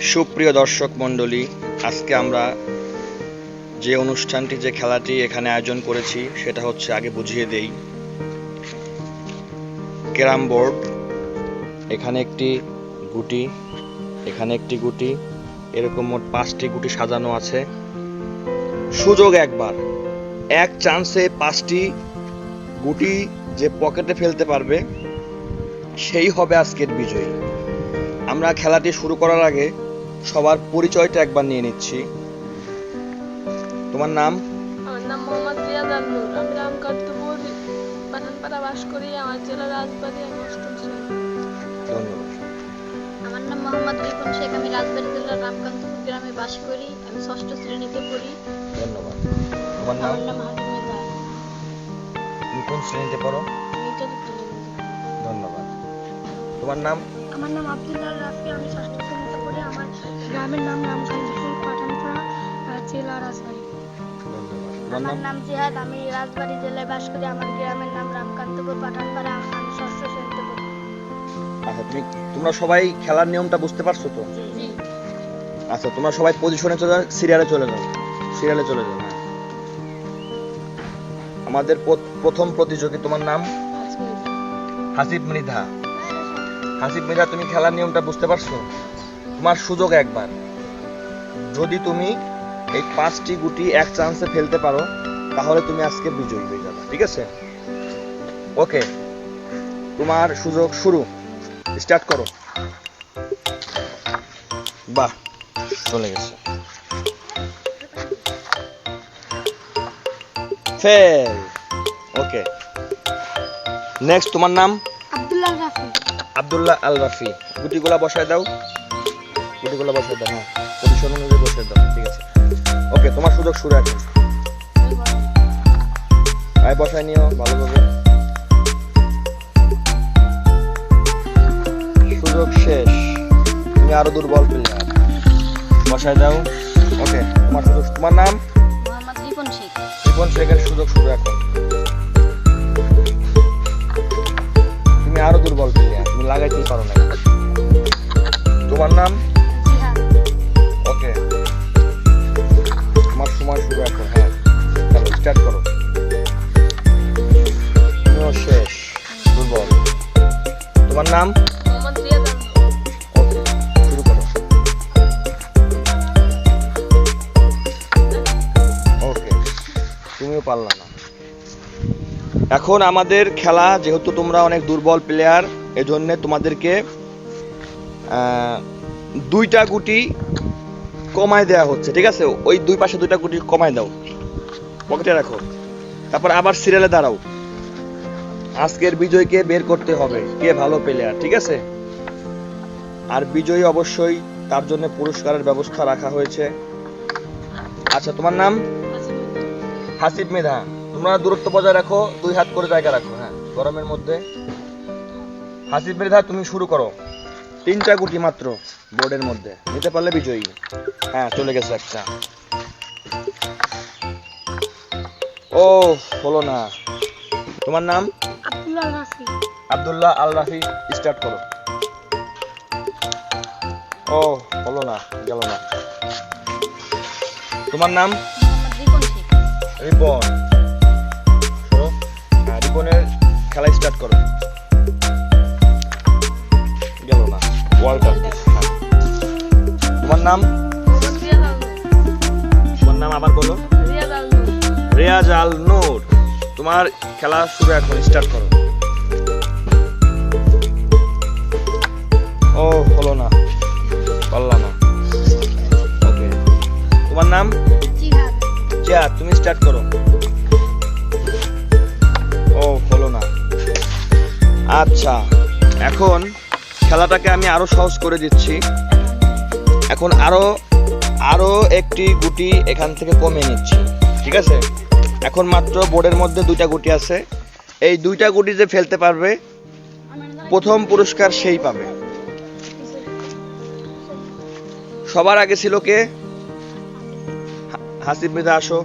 সুপ্রিয় দর্শক মণ্ডলী, আজকে আমরা যে অনুষ্ঠানটি, যে খেলাটি এখানে আয়োজন করেছি, সেটা হচ্ছে আগে বুঝিয়ে দেই। ক্যারাম বোর্ড, এখানে একটি গুটি, এখানে একটি গুটি, এরকম মোট পাঁচটি গুটি সাজানো আছে। সুযোগ একবার, এক চান্সে পাঁচটি গুটি যে পকেটে ফেলতে পারবে, সেই হবে আজকের বিজয়ী। আমরা খেলাটি শুরু করার আগে সবার পরিচয়টা একবার নিয়ে নিচ্ছি। তোমার নাম? আমার নাম মোহাম্মদ রিয়াদ আল-নূর আমি রামকান্তপুর পাঠানপাড়া বাস করি আমার জেলা রাজবাড়ী আমি অষ্টম শ্রেণি। ধন্যবাদ। আমার নাম মোহাম্মদ রিপন শেখ। আমি রাজবাড়ী জেলার রামকান্তপুর গ্রামে বাস করি আমি ষষ্ঠ শ্রেণীতে পড়ি। ধন্যবাদ। তোমার নাম? আমার নাম হাবিব তুমি কোন শ্রেণীতে পড়ো? ধন্যবাদ। তোমার নাম? আমার নাম আব্দুল্লাহ রাফি। আমি আমার নাম জিহাদ আমি রাজবাড়ী জেলায় বাস করি। আমার গ্রামের নাম রামকান্তপুর পাঠানপাড়া আমি ষষ্ঠ শ্রেণীতে আচ্ছা তুমি তোমরা সবাই খেলার নিয়মটা বুঝতে পারছ তো? আচ্ছা তোমরা সবাই পজিশনে চলে যাও সিরিয়ালে চলে যাও। সিরিয়ালে চলে যাও হ্যাঁ। আমাদের প্রথম প্রতিযোগী তোমার নাম? হাসিব মৃধা। হাসিব মৃধা তুমি খেলার নিয়মটা বুঝতে পারছ? তোমার সুযোগ একবার। যদি তুমি এই পাঁচটি গুটি এক চান্সে ফেলতে পারো তাহলে তুমি আজকে বিজয়ী হয়ে যাবে ঠিক আছে? ওকে তোমার সুযোগ শুরু। স্টার্ট করো। বাহ। চলে গেছে। ফেল। ওকে। নেক্সট তোমার নাম? আব্দুল্লাহ রাফি। আব্দুল্লাহ আল রাফি। গুটিগুলা বসায় দাও। গুটিগুলা বসায় দাও হ্যাঁ। পজিশন অনুযায়ী বসায় দাও ঠিক আছে। ওকে তোমার সুযোগ শুরু আছে। আয় বসায় নিও ভালোভাবে সুযোগ শেষ। তুমি আরও দুর্বল। প্লেয়ার বসায় দাও। ওকে তোমার সুযোগ তোমার নাম? রিপন জীবন শেখের সুযোগ শুরু এখন। তুমি আরও দুর্বল প্লেয়ার তুমি লাগাইতেই পারো না তোমার নাম? তুমিও পারলা না। এখন আমাদের খেলা, যেহেতু তোমরা অনেক দুর্বল প্লেয়ার এজন্য তোমাদেরকে দুইটা গুটি কমায় দেওয়া হচ্ছে, ঠিক আছে? ওই দুই পাশে দুইটা গুটি কমায় দাও। পকেটে রাখো। তারপর আবার সিরিয়ালে দাঁড়াও। আজকের বিজয়কে বের করতে হবে, কে ভালো প্লেয়ার ঠিক আছে? আর বিজয়ী অবশ্যই তার জন্য পুরস্কারের ব্যবস্থা রাখা হয়েছে। আচ্ছা তোমার নাম? হাসিব মেধা। তোমরা দূরত্ব বজায় রাখো দুই হাত করে জায়গা রাখো হ্যাঁ। গরমের মধ্যে হাসিব মেধা তুমি শুরু করো। তিনটা গুটি মাত্র বোর্ডের মধ্যে। নিতে পারলে বিজয়ী। হ্যাঁ চলে গেছে একটা। ও হলো না। তোমার নাম? আব্দুল্লাহ আল রাফি স্টার্ট করো। ও হলো না গেল না। তোমার নাম? শোনো হ্যাঁ, খেলা স্টার্ট করো। গেল না। ওয়ার্ল্ড কাপ তোমার নাম? তোমার নাম আবার বলো। রেয়াজ আল নূর তোমার খেলা শুরু এখন স্টার্ট করো। ও হলো না। পারলাম না। ওকে তোমার নাম? জিয়া তুমি স্টার্ট করো। ও, হলো না। আচ্ছা এখন খেলাটাকে আমি আরও সহজ করে দিচ্ছি। এখন আরও আরও একটি গুটি এখান থেকে কমিয়ে নিচ্ছি, ঠিক আছে? এখন মাত্র বোর্ডের মধ্যে দুইটা গুটি আছে। এই দুইটা গুটি যে ফেলতে পারবে, প্রথম পুরস্কার সেই পাবে। সবার আগে ছিল কে? হাসিব মৃধা আসো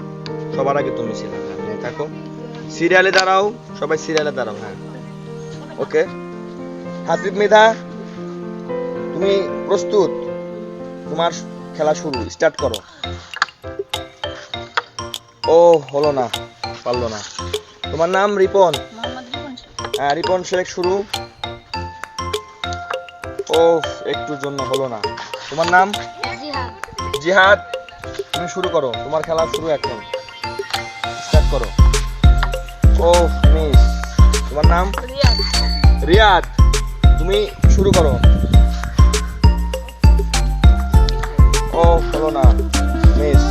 সবার আগে তুমি ছিলে তুমি থাকো। সিরিয়ালে দাঁড়াও সবাই সিরিয়ালে দাঁড়াও হ্যাঁ। ওকে? হাসিব মৃধা তুমি প্রস্তুত? তোমার খেলা শুরু স্টার্ট করো। ও হলো না পারল না। তোমার নাম রিপন। হ্যাঁ রিপন শেখ শুরু। ও একটুর জন্য হলো না। তোমার নাম? জিহাদ। জিহাদ? তুমি শুরু করো। তোমার খেলা শুরু এখন। স্টার্ট করো। ও মিস তোমার নাম? রিয়াদ। তুমি শুরু করো। ও হলো না। মিস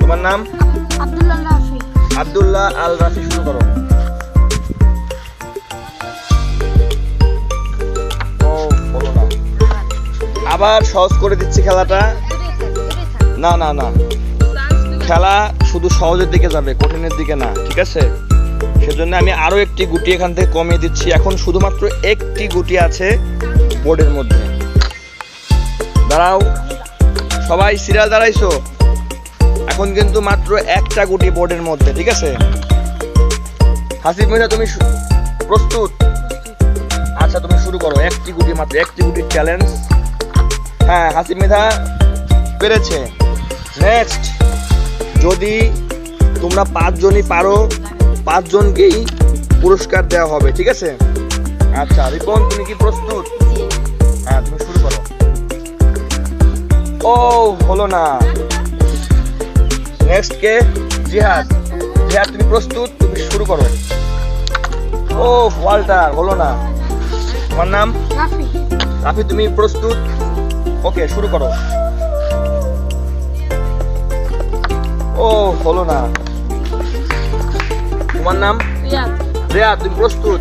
তোমার নাম? আব্দুল্লাহ আল রাফি শুরু করো। ও আবার সহজ করে দিচ্ছি খেলাটা। না না না। খেলা শুধু সহজের দিকে যাবে, কঠিনের দিকে না, ঠিক আছে? সেজন্য আমি আরও একটি গুটি এখান থেকে কমিয়ে দিচ্ছি। এখন শুধুমাত্র একটি গুটি আছে বোর্ডের মধ্যে। দাঁড়াও। সবাই সিরিয়াল দাঁড়াইছো? এখন কিন্তু মাত্র একটা গুটি বোর্ডের মধ্যে, ঠিক আছে? হাসিফ মির্জা তুমি প্রস্তুত? আচ্ছা তুমি শুরু করো। একটি গুটি মাত্র, একটি গুটির চ্যালেঞ্জ হ্যাঁ হাসিব মিধা পেরেছে। নেক্সট যদি তোমরা পাঁচজনই পারো পাঁচজনকেই পুরস্কার দেওয়া হবে ঠিক আছে? আচ্ছা রিপন তুমি কি প্রস্তুত? হ্যাঁ তুমি শুরু করো। ও হলো না। নেক্সট কে? জিহাদ। জিহাদ তুমি প্রস্তুত? তুমি শুরু করো। ও ওয়াল্টার হলো না। তোমার নাম? রাফি। রাফি তুমি প্রস্তুত? ওকে শুরু করো। ও হলো না। তোমার নাম? রেয়া তুমি প্রস্তুত?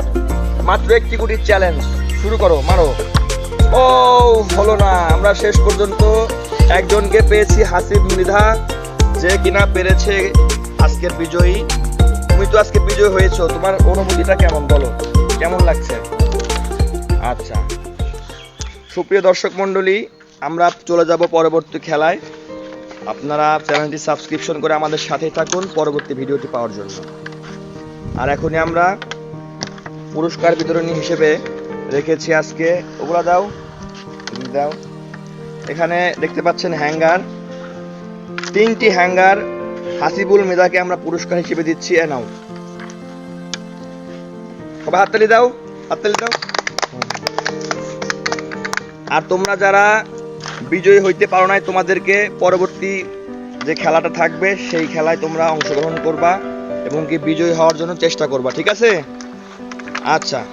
মাত্র একটি কোটির চ্যালেঞ্জ শুরু করো মারো। ও হলো না। আমরা শেষ পর্যন্ত একজনকে পেয়েছি হাসিব মৃধা যে কিনা পেরেছে আজকের বিজয়ী। তুমি তো আজকে বিজয়ী হয়েছো। তোমার অনুভূতিটা কেমন বলো? কেমন লাগছে? আচ্ছা। সুপ্রিয় দর্শক মণ্ডলী আমরা চলে যাব পরবর্তী খেলায়। আপনারা চ্যানেলটি সাবস্ক্রিপশন করে আমাদের সাথে থাকুন পরবর্তী ভিডিওটি পাওয়ার জন্য। আর এখনই আমরা পুরস্কার বিতরণী হিসেবে রেখেছি আজকে। ওগুলা দাও দাও। এখানে দেখতে পাচ্ছেন হ্যাঙ্গার। তিনটি হ্যাঙ্গার হাসিবুল মেদাকে আমরা পুরস্কার হিসেবে দিচ্ছি। এ নাও। সবাই হাততালি দাও হাততালি দাও। আর তোমরা যারা বিজয়ী হইতে পারো নাই, তোমাদেরকে পরবর্তী যে খেলাটা থাকবে, সেই খেলায় তোমরা অংশগ্রহণ করবা এবং কি বিজয়ী হওয়ার জন্য চেষ্টা করবা, ঠিক আছে? আচ্ছা।